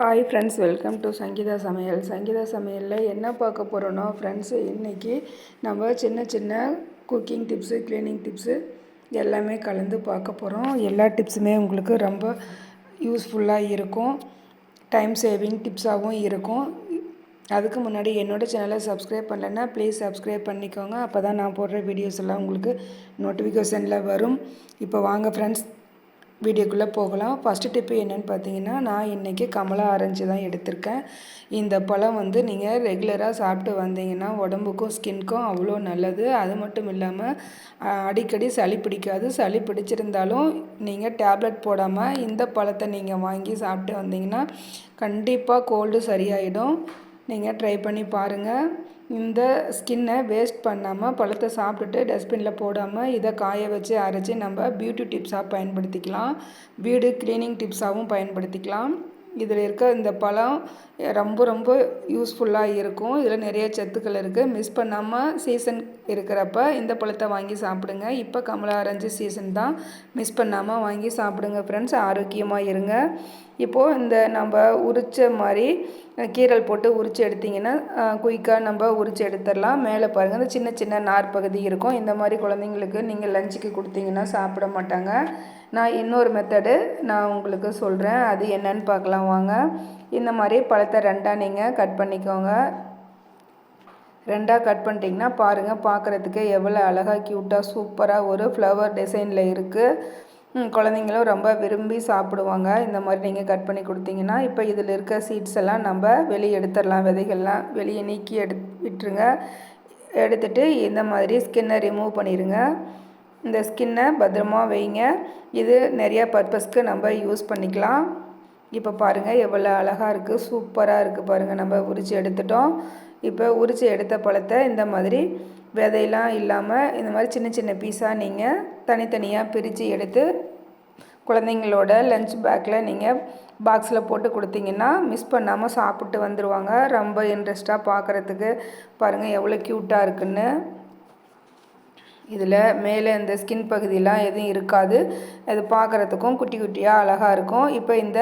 Hi friends welcome to Sangeetha சமையல் சங்கீதா சமையலில் என்ன பார்க்க போகிறோன்னா ஃப்ரெண்ட்ஸ் இன்றைக்கி நம்ம சின்ன சின்ன குக்கிங் டிப்ஸு க்ளீனிங் டிப்ஸு எல்லாமே கலந்து பார்க்க போகிறோம் எல்லா டிப்ஸுமே உங்களுக்கு ரொம்ப யூஸ்ஃபுல்லாக இருக்கும். டைம் சேவிங் டிப்ஸாகவும் இருக்கும். அதுக்கு முன்னாடி என்னோடய சேனலை சப்ஸ்கிரைப் பண்ணலைன்னா ப்ளீஸ் சப்ஸ்கிரைப் பண்ணிக்கோங்க. அப்போ தான் நான் போடுற வீடியோஸ் எல்லாம் உங்களுக்கு நோட்டிஃபிகேஷனில் வரும். இப்போ வாங்க ஃப்ரெண்ட்ஸ் வீடியோக்குள்ளே போகலாம். ஃபஸ்ட்டு டிப்பு என்னென்னு பார்த்தீங்கன்னா நான் இன்றைக்கி கமலா ஆரஞ்சு தான் எடுத்திருக்கேன். இந்த பழம் வந்து நீங்கள் ரெகுலராக சாப்பிட்டு வந்தீங்கன்னா உடம்புக்கும் ஸ்கின்க்கும் அவ்வளோ நல்லது. அது மட்டும் இல்லாமல் அடிக்கடி சளி பிடிக்காது. சளி பிடிச்சிருந்தாலும் நீங்கள் டேப்லெட் போடாமல் இந்த பழத்தை நீங்கள் வாங்கி சாப்பிட்டு வந்தீங்கன்னா கண்டிப்பாக கோல்டு சரியாயிடும். நீங்கள் ட்ரை பண்ணி பாருங்கள் இந்த ஸ்கின்னை வேஸ்ட் பண்ணாமல் பழத்தை சாப்பிட்டுட்டு டஸ்ட்பினில் போடாமல் இதை காய வச்சு அரைச்சி நம்ம பியூட்டி டிப்ஸாக பயன்படுத்திக்கலாம். வீடு க்ளீனிங் டிப்ஸாகவும் பயன்படுத்திக்கலாம். இதில் இருக்க இந்த பழம் ரொம்ப ரொம்ப யூஸ்ஃபுல்லாக இருக்கும். இதில் நிறைய சத்துக்கள் இருக்குது மிஸ் பண்ணாமல் சீசன் இருக்கிறப்ப இந்த பழத்தை வாங்கி சாப்பிடுங்க. இப்போ கமலா ஆரஞ்சு சீசன் தான். மிஸ் பண்ணாமல் வாங்கி சாப்பிடுங்க ஃப்ரெண்ட்ஸ் ஆரோக்கியமாக இருங்க. இப்போது இந்த நம்ம உரித்த மாதிரி கீரல் போட்டு உரித்து எடுத்திங்கன்னா குயிக்காக நம்ம உரித்து எடுத்துடலாம். மேலே பாருங்கள் இந்த சின்ன சின்ன நார் பகுதி இருக்கும். இந்த மாதிரி குழந்தைங்களுக்கு நீங்கள் லஞ்சுக்கு கொடுத்தீங்கன்னா சாப்பிட மாட்டாங்க. நான் இன்னொரு மெத்தடு நான் உங்களுக்கு சொல்கிறேன் அது என்னன்னு பார்க்கலாம். வாங்க. இந்த மாதிரி பழத்தை ரெண்டாக நீங்கள் கட் பண்ணிக்கோங்க. ரெண்டாக கட் பண்ணிட்டிங்கன்னா பாருங்கள் பார்க்குறதுக்கே எவ்வளோ அழகாக க்யூட்டாக சூப்பராக ஒரு ஃப்ளவர் டிசைனில் இருக்குது குழந்தைங்களும் ரொம்ப விரும்பி சாப்பிடுவாங்க. இந்த மாதிரி நீங்கள் கட் பண்ணி கொடுத்தீங்கன்னா இப்போ இதில் இருக்க சீட்ஸ் எல்லாம் நம்ம வெளியே எடுத்துடலாம். விதைகள்லாம் வெளியே நீக்கி எடு விட்டுருங்க. எடுத்துட்டு இந்த மாதிரி ஸ்கின்னை ரிமூவ் பண்ணிடுங்க இந்த ஸ்கின்னை பத்திரமா வைங்க. இது நிறையா பர்பஸ்க்கு நம்ம யூஸ் பண்ணிக்கலாம். இப்போ பாருங்கள் எவ்வளோ அழகாக இருக்குது சூப்பராக இருக்குது பாருங்கள் நம்ம உரித்து எடுத்துட்டோம். இப்போ உரித்து எடுத்த பழத்தை இந்த மாதிரி விதையெல்லாம் இல்லாமல் இந்த மாதிரி சின்ன சின்ன பீஸாக நீங்கள் தனித்தனியாக பிரித்து எடுத்து குழந்தைங்களோட லஞ்ச் பேக்கில் நீங்கள் பாக்ஸில் போட்டு கொடுத்தீங்கன்னா மிஸ் பண்ணாமல் சாப்பிட்டு வந்துடுவாங்க ரொம்ப இன்ட்ரெஸ்ட்டாக பார்க்குறதுக்கு பாருங்கள் எவ்வளோ க்யூட்டாக இருக்குன்னு. இதில் மேலே இந்த ஸ்கின் பகுதியெலாம் எதுவும் இருக்காது. அது பார்க்குறதுக்கும் குட்டி குட்டியாக அழகாக இருக்கும். இப்போ இந்த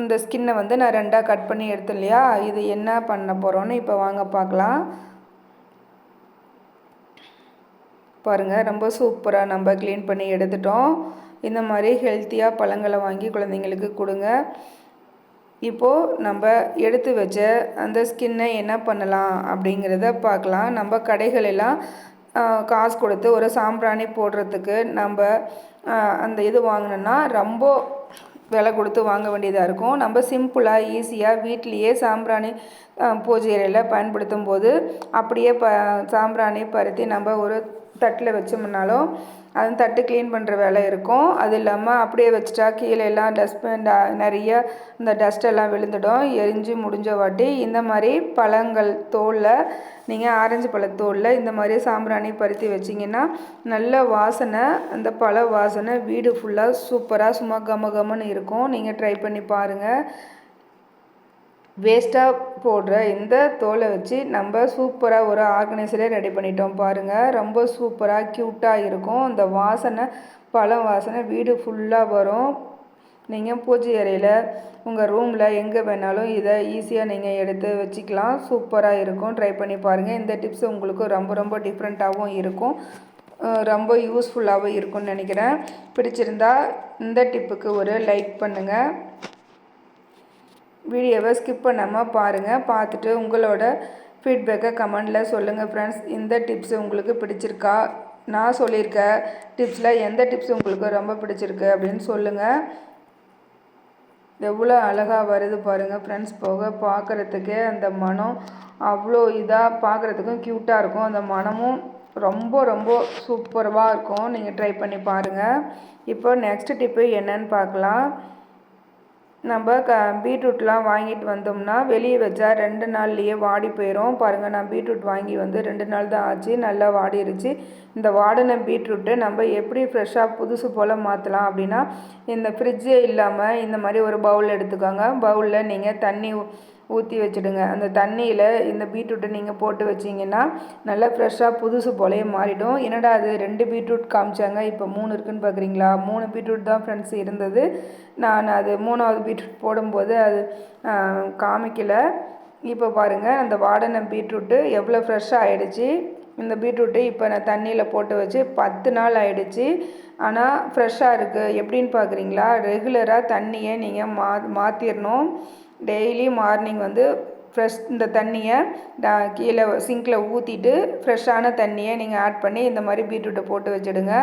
இந்த ஸ்கின்னை வந்து நான் ரெண்டாக கட் பண்ணி எடுத்தேன் இல்லையா? இது என்ன பண்ண போகிறோன்னு இப்போ வாங்க பார்க்கலாம். பாருங்கள் ரொம்ப சூப்பராக நம்ம க்ளீன் பண்ணி எடுத்துட்டோம். இந்த மாதிரி ஹெல்த்தியாக பழங்களை வாங்கி குழந்தைங்களுக்கு கொடுங்க. இப்போது நம்ம எடுத்து வச்ச அந்த ஸ்கின்னை என்ன பண்ணலாம் அப்படிங்கிறத பார்க்கலாம். நம்ம கடைகளெல்லாம் காசு கொடுத்து ஒரு சாம்பிராணி போடுறதுக்கு நம்ம அந்த இது வாங்கினோன்னா ரொம்ப விலை கொடுத்து வாங்க வேண்டியதாக இருக்கும். நம்ம சிம்பிளாக ஈஸியாக வீட்லேயே சாம்பிராணி பூஜை அறையில் பயன்படுத்தும் போது அப்படியே ப சாம்பிராணி பருத்தி நம்ம ஒரு தட்டில் வச்சோம்னாலும் அது தட்டு க்ளீன் பண்ணுற வேலை இருக்கும். அது இல்லாமல் அப்படியே வச்சுட்டா கீழே எல்லாம் டஸ்ட்பின் நிறைய இந்த டஸ்ட்டெல்லாம் விழுந்துடும். எரிஞ்சு முடிஞ்ச வாட்டி இந்த மாதிரி பழங்கள் தோலில் நீங்கள் ஆரஞ்சு பழத்தோலில் இந்த மாதிரி சாம்பிராணி பருத்தி வச்சிங்கன்னா நல்ல வாசனை அந்த பழ வாசனை வீடு ஃபுல்லாக சூப்பராக சும்மா கம கமன்னு இருக்கும். நீங்கள் ட்ரை பண்ணி பாருங்கள் வேஸ்ட்டாக போடுற இந்த தோலை வச்சு நம்ம சூப்பராக ஒரு ஆர்கனைசரே ரெடி பண்ணிட்டோம் பாருங்கள் ரொம்ப சூப்பராக க்யூட்டாக இருக்கும். அந்த வாசனை பழம் வாசனை வீடு ஃபுல்லாக வரும். நீங்கள் பூஜை அறையில் உங்கள் ரூமில் எங்கே வேணாலும் இதை ஈஸியாக நீங்கள் எடுத்து வச்சுக்கலாம். சூப்பராக இருக்கும். ட்ரை பண்ணி பாருங்கள் இந்த டிப்ஸ் உங்களுக்கு ரொம்ப ரொம்ப டிஃப்ரெண்ட்டாகவும் இருக்கும். ரொம்ப யூஸ்ஃபுல்லாகவும் இருக்கும்னு நினைக்கிறேன். பிடிச்சிருந்தா இந்த டிப்புக்கு ஒரு லைக் பண்ணுங்கள் வீடியோவை ஸ்கிப் பண்ணாமல் பாருங்கள் பார்த்துட்டு உங்களோட ஃபீட்பேக்கை கமெண்டில் சொல்லுங்கள் ஃப்ரெண்ட்ஸ் இந்த டிப்ஸ் உங்களுக்கு பிடிச்சிருக்கா? நான் சொல்லியிருக்க டிப்ஸில் எந்த டிப்ஸ் உங்களுக்கு ரொம்ப பிடிச்சிருக்கு அப்படின்னு சொல்லுங்கள் எவ்வளோ அழகாக வருது பாருங்கள் ஃப்ரெண்ட்ஸ் போக பார்க்குறதுக்கே அந்த மனம் அவ்வளோ இதாக பார்க்குறதுக்கும் க்யூட்டாக இருக்கும். அந்த மனமும் ரொம்ப ரொம்ப சூப்பராக இருக்கும். நீங்கள் ட்ரை பண்ணி பாருங்கள் இப்போ நெக்ஸ்ட் டிப்பு என்னன்னு பார்க்கலாம். நம்ம க பீட்ரூட்லாம் வாங்கிட்டு வந்தோம்னா வெளியே வச்சா ரெண்டு நாள்லேயே வாடி போயிடும் பாருங்கள் நான் பீட்ரூட் வாங்கி வந்து ரெண்டு நாள் தான் ஆச்சு நல்லா வாடிருச்சு. இந்த வாடின பீட்ரூட்டை நம்ம எப்படி ஃப்ரெஷ்ஷாக புதுசு போல் மாற்றலாம் அப்படின்னா இந்த ஃப்ரிட்ஜே இல்லாமல் இந்த மாதிரி ஒரு பவுல் எடுத்துக்கோங்க. பவுலில் நீங்கள் தண்ணி ஊற்றி வச்சுடுங்க. அந்த தண்ணியில் இந்த பீட்ரூட்டை நீங்கள் போட்டு வச்சிங்கன்னா நல்லா ஃப்ரெஷ்ஷாக புதுசு போலேயே மாறிடும். என்னடா அது? ரெண்டு பீட்ரூட் காமிச்சாங்க. இப்போ மூணு இருக்குன்னு பார்க்குறீங்களா மூணு பீட்ரூட் தான் ஃப்ரெண்ட்ஸ் இருந்தது. நான் அது மூணாவது பீட்ரூட் போடும்போது அது காமிக்கலை. இப்போ பாருங்கள் அந்த வாடனை பீட்ரூட்டு எவ்வளோ ஃப்ரெஷ்ஷாக ஆகிடுச்சி இந்த பீட்ரூட்டு இப்போ நான் தண்ணியில் போட்டு வச்சு பத்து நாள் ஆகிடுச்சி ஆனால் ஃப்ரெஷ்ஷாக இருக்குது எப்படின்னு பார்க்குறீங்களா ரெகுலராக தண்ணியை நீங்கள் மா மாற்றிடணும் டெய்லி மார்னிங் வந்து ஃப்ரெஷ் இந்த தண்ணியை கீழே சிங்கில் ஊற்றிட்டு ஃப்ரெஷ்ஷான தண்ணியை நீங்கள் ஆட் பண்ணி இந்த மாதிரி பீட்ரூட்டை போட்டு வச்சுடுங்க.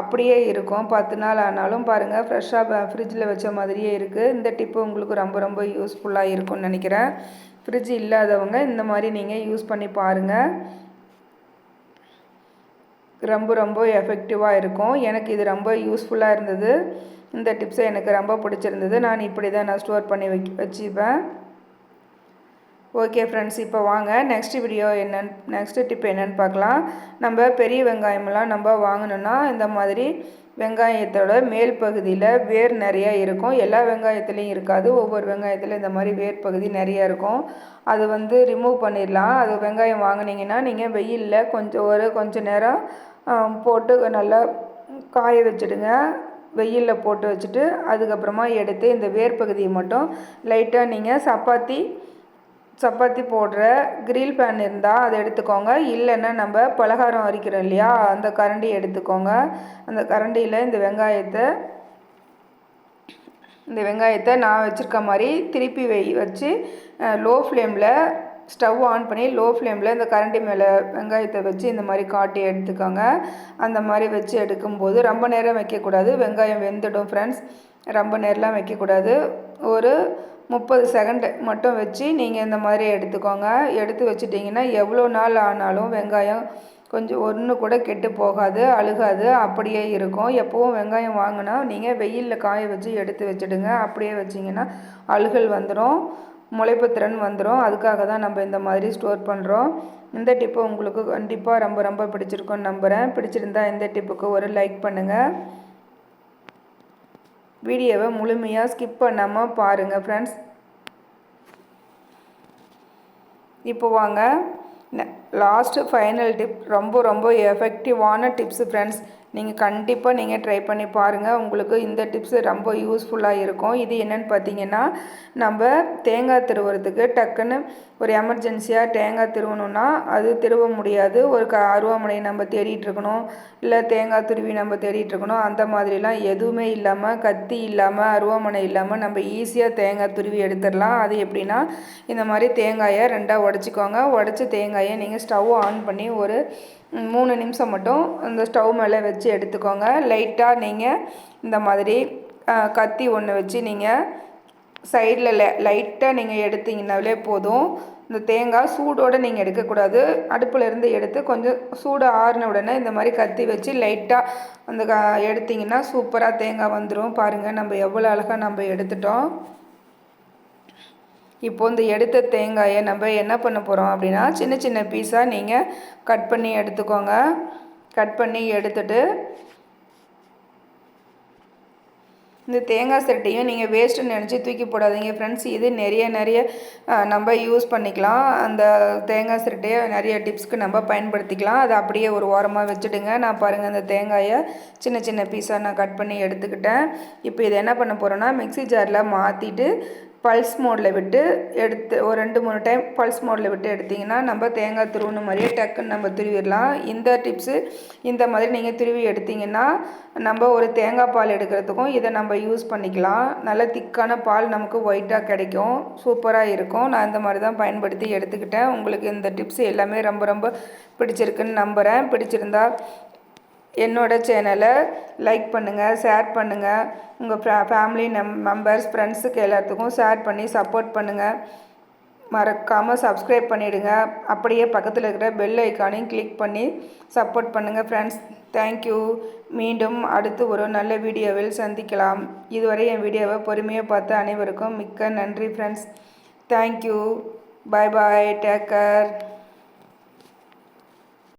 அப்படியே இருக்கும். பத்து நாள் ஆனாலும் பாருங்கள் ஃப்ரெஷ்ஷாக ஃப்ரிட்ஜில் வச்ச மாதிரியே இருக்குது இந்த டிப்பு உங்களுக்கு ரொம்ப ரொம்ப யூஸ்ஃபுல்லாக இருக்கும்னு நினைக்கிறேன். ஃப்ரிட்ஜ் இல்லாதவங்க இந்த மாதிரி நீங்கள் யூஸ் பண்ணி பாருங்கள் ரொம்ப ரொம்ப எஃபெக்டிவாக இருக்கும். எனக்கு இது ரொம்ப யூஸ்ஃபுல்லாக இருந்தது. இந்த டிப்ஸை எனக்கு ரொம்ப பிடிச்சிருந்தது. நான் இப்படி தான் நான் ஸ்டோர் பண்ணி வைக்க வச்சுப்பேன். ஓகே ஃப்ரெண்ட்ஸ் இப்போ வாங்க. நெக்ஸ்ட் வீடியோ என்னன்னு நெக்ஸ்ட்டு டிப் என்னென்னு பார்க்கலாம். நம்ம பெரிய வெங்காயமெல்லாம் நம்ம வாங்கணுன்னா இந்த மாதிரி வெங்காயத்தோட மேல் பகுதியில் வேர் நிறையா இருக்கும். எல்லா வெங்காயத்துலேயும் இருக்காது. ஒவ்வொரு வெங்காயத்தில் இந்த மாதிரி வேர் பகுதி நிறையா இருக்கும். அது வந்து ரிமூவ் பண்ணிடலாம். அது வெங்காயம் வாங்கினீங்கன்னா நீங்கள் வெயிலில் கொஞ்சம் ஒரு கொஞ்சம் நேரம் போட்டு நல்லா காய வச்சுடுங்க. வெயிலில் போட்டு வச்சுட்டு அதுக்கப்புறமா எடுத்து இந்த வேர் பகுதியை மட்டும் லைட்டாக நீங்கள் சப்பாத்தி சப்பாத்தி போடுற கிரில் பேன் இருந்தால் அதை எடுத்துக்கோங்க. இல்லைன்னா நம்ம பலகாரம் அரிக்கிறோம் இல்லையா அந்த கரண்டி எடுத்துக்கோங்க. அந்த கரண்டியில் இந்த வெங்காயத்தை இந்த வெங்காயத்தை நான் வச்சுருக்க மாதிரி திருப்பி வை வச்சு லோ ஃப்ளேமில் ஸ்டவ் ஆன் பண்ணி லோ ஃப்ளேமில் இந்த கரண்டி மேலே வெங்காயத்தை வச்சு இந்த மாதிரி காட்டி எடுத்துக்கோங்க. அந்த மாதிரி வச்சு எடுக்கும்போது ரொம்ப நேரம் வைக்கக்கூடாது. வெங்காயம் வெந்துடும் ஃப்ரெண்ட்ஸ் ரொம்ப நேரம்லாம் வைக்கக்கூடாது. ஒரு முப்பது செகண்ட் மட்டும் வச்சு நீங்கள் இந்த மாதிரி எடுத்துக்கோங்க. எடுத்து வச்சுட்டிங்கன்னா எவ்வளோ நாள் ஆனாலும் வெங்காயம் கொஞ்சம் ஒன்று கூட கெட்டு போகாது அழுகாது அப்படியே இருக்கும். எப்போவும் வெங்காயம் வாங்கினா நீங்கள் வெயிலில் காய வச்சு எடுத்து வச்சுடுங்க. அப்படியே வச்சிங்கன்னா அழுகல் வந்துடும் முளைப்பு திறன் வந்துடும் அதுக்காக தான் நம்ம இந்த மாதிரி ஸ்டோர் பண்ணுறோம் இந்த டிப்பு உங்களுக்கு கண்டிப்பாக ரொம்ப ரொம்ப பிடிச்சிருக்குன்னு நம்புகிறேன் பிடிச்சிருந்தா இந்த டிப்புக்கு ஒரு லைக் பண்ணுங்கள் வீடியோவை முழுமையாக ஸ்கிப் பண்ணாமல் பாருங்கள் ஃப்ரெண்ட்ஸ் இப்போ வாங்க. லாஸ்ட்டு ஃபைனல் டிப் ரொம்ப ரொம்ப எஃபெக்டிவான டிப்ஸு ஃப்ரெண்ட்ஸ் நீங்கள் கண்டிப்பாக நீங்கள் ட்ரை பண்ணி பாருங்கள் உங்களுக்கு இந்த டிப்ஸ் ரொம்ப யூஸ்ஃபுல்லாக இருக்கும். இது என்னென்னு பார்த்தீங்கன்னா நம்ம தேங்காய் திருவுறதுக்கு டக்குன்னு ஒரு எமர்ஜென்சியாக தேங்காய் திருவணுன்னா அது திருவ முடியாது. ஒரு க அருவாமனையை நம்ம தேடிட்டு இருக்கணும். இல்லை தேங்காய் துருவி நம்ம தேடிட்டு இருக்கணும். அந்த மாதிரிலாம் எதுவுமே இல்லாமல் கத்தி இல்லாமல் அருவாமனை இல்லாமல் நம்ம ஈஸியாக தேங்காய் துருவி எடுத்துடலாம். அது எப்படின்னா இந்த மாதிரி தேங்காயை ரெண்டாக உடச்சிக்கோங்க. உடச்சி தேங்காயை நீங்கள் ஸ்டவ் ஆன் பண்ணி ஒரு மூணு நிமிஷம் மட்டும் இந்த ஸ்டவ் மேலே வச்சு எடுத்துக்கோங்க. லைட்டாக நீங்கள் இந்த மாதிரி கத்தி ஒன்று வச்சு நீங்கள் சைடில் லைட்டாக நீங்கள் எடுத்தீங்கன்னாலே போதும். இந்த தேங்காய் சூடோடு நீங்கள் எடுக்கக்கூடாது. அடுப்பில் இருந்து எடுத்து கொஞ்சம் சூடு ஆறின உடனே இந்த மாதிரி கத்தி வச்சு லைட்டாக அந்த க எடுத்திங்கன்னா சூப்பராக தேங்காய் வந்துடும் பாருங்கள் நம்ம எவ்வளோ அழகாக நம்ம எடுத்துட்டோம். இப்போ இந்த எடுத்த தேங்காயை நம்ம என்ன பண்ண போகிறோம் அப்படின்னா சின்ன சின்ன பீஸாக நீங்கள் கட் பண்ணி எடுத்துக்கோங்க. கட் பண்ணி எடுத்துட்டு இந்த தேங்காய் சட்டையும் நீங்கள் வேஸ்ட்டுன்னு நினச்சி தூக்கி போடாதீங்க ஃப்ரெண்ட்ஸ் இது நிறைய நிறைய நம்ம யூஸ் பண்ணிக்கலாம். அந்த தேங்காய் சிரட்டையை நிறைய டிப்ஸ்க்கு நம்ம பயன்படுத்திக்கலாம். அதை அப்படியே ஒரு ஓரமாக வச்சுடுங்க. நான் பாருங்கள் அந்த தேங்காயை சின்ன சின்ன பீஸாக நான் கட் பண்ணி எடுத்துக்கிட்டேன். இப்போ இதை என்ன பண்ண போகிறோன்னா மிக்சி ஜாரில் மாற்றிட்டு பல்ஸ் மோடில் விட்டு எடுத்து ஒரு ரெண்டு மூணு டைம் பல்ஸ் மோடில் விட்டு எடுத்திங்கன்னா நம்ம தேங்காய் துருவின மாதிரியே டக்குன்னு நம்ம துருவிடலாம். இந்த டிப்ஸு இந்த மாதிரி நீங்கள் துருவி எடுத்திங்கன்னா நம்ம ஒரு தேங்காய் பால் எடுக்கிறதுக்கும் இதை நம்ம யூஸ் பண்ணிக்கலாம். நல்ல திக்கான பால் நமக்கு ஒயிட்டாக கிடைக்கும். சூப்பராக இருக்கும். நான் இந்த மாதிரி தான் பயன்படுத்தி எடுத்துக்கிட்டேன். உங்களுக்கு இந்த டிப்ஸ் எல்லாமே ரொம்ப ரொம்ப பிடிச்சிருக்குன்னு நம்புகிறேன் பிடிச்சிருந்தா என்னோடய சேனலை லைக் பண்ணுங்கள் ஷேர் பண்ணுங்கள் உங்கள் ஃபே ஃபேமிலி நம் மெம்பர்ஸ் ஃப்ரெண்ட்ஸுக்கு எல்லாத்துக்கும் ஷேர் பண்ணி சப்போர்ட் பண்ணுங்கள் மறக்காமல் சப்ஸ்கிரைப் பண்ணிவிடுங்க அப்படியே பக்கத்தில் இருக்கிற பெல் ஐக்கானையும் கிளிக் பண்ணி சப்போர்ட் பண்ணுங்கள் ஃப்ரெண்ட்ஸ் தேங்க்யூ மீண்டும் அடுத்து ஒரு நல்ல வீடியோவில் சந்திக்கலாம். இதுவரை என் வீடியோவை பொறுமையாக பார்த்த அனைவருக்கும் மிக்க நன்றி friends thank you bye bye take care